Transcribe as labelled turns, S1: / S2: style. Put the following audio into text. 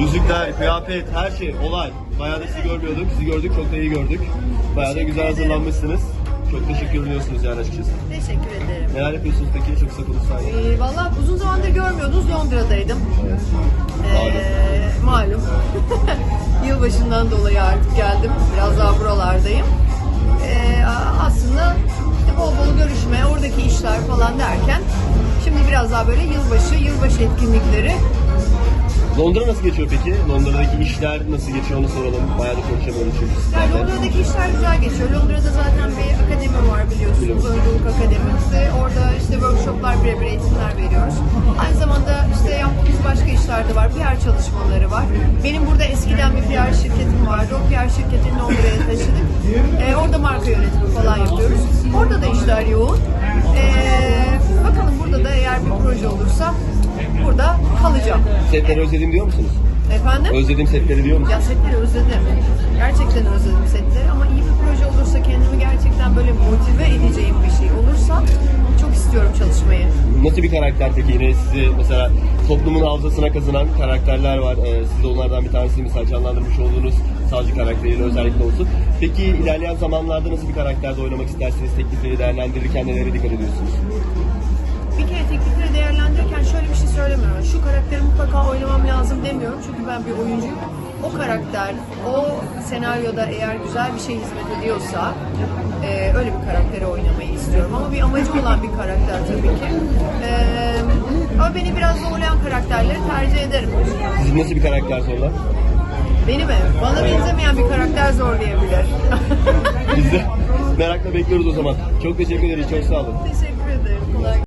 S1: Müzikler, kıyafet, her şey, olay. Bayağı da sizi görmüyorduk. Sizi gördük, çok da iyi gördük. Bayağı da güzel hazırlanmışsınız. Çok da şık görünüyorsunuz yani açıkçası.
S2: Teşekkür ederim.
S1: Neler yapıyorsunuz peki? Çok kısa konuşsaydı.
S2: Ee, Valla uzun zamandır görmüyordunuz Londra'daydım. Ee, malum. Yılbaşından dolayı artık geldim. Biraz daha buralardayım. Ee, aslında işte bol bol görüşme, oradaki işler falan derken şimdi biraz daha böyle yılbaşı, yılbaşı etkinlikleri.
S1: Londra nasıl geçiyor peki? Londra'daki işler nasıl geçiyor onu soralım. Bayağı da konuşamıyorum çünkü
S2: Yani
S1: sizlerle.
S2: Londra'daki işler güzel geçiyor. Londra'da zaten bir akademi var biliyorsunuz.
S1: Biliyorum.
S2: Oyunculuk akademisi. Orada işte workshoplar, birebir eğitimler veriyoruz. Aynı zamanda işte yaptığımız başka işler de var. PR çalışmaları var. Benim burada eskiden bir PR şirketim vardı. O PR şirketini Londra'ya taşıdık. Ee, orada marka yönetimi falan yapıyoruz. Orada da işler yoğun. Ee,
S1: Setleri özledim diyor musunuz?
S2: Efendim?
S1: Özledim setleri diyor musunuz?
S2: Ya setleri özledim. Gerçekten özledim setleri ama iyi bir proje olursa kendimi gerçekten böyle motive edeceğim bir şey olursa çok istiyorum çalışmayı.
S1: Nasıl bir karakter peki yine sizi mesela toplumun hafızasına kazınan karakterler var. Ee, siz de onlardan bir tanesini mesela canlandırmış olduğunuz savcı karakteriyle özellikle olsun. Peki ilerleyen zamanlarda nasıl bir karakterde oynamak istersiniz? Teklifleri değerlendirirken nelere dikkat ediyorsunuz?
S2: Bir kere teklifleri değerlendirirken lazım demiyorum. Çünkü ben bir oyuncuyum. O karakter, o senaryoda eğer güzel bir şey hizmet ediyorsa e, öyle bir karakteri oynamayı istiyorum. Ama bir amacı olan bir karakter tabii ki. E, ama beni biraz zorlayan karakterleri tercih ederim.
S1: Sizin nasıl bir karakter sonra?
S2: Beni mi? Bana benzemeyen bir karakter zorlayabilir.
S1: Biz de merakla bekliyoruz o zaman. Çok teşekkür ederiz. Çok sağ olun.
S2: Teşekkür ederim. Kolay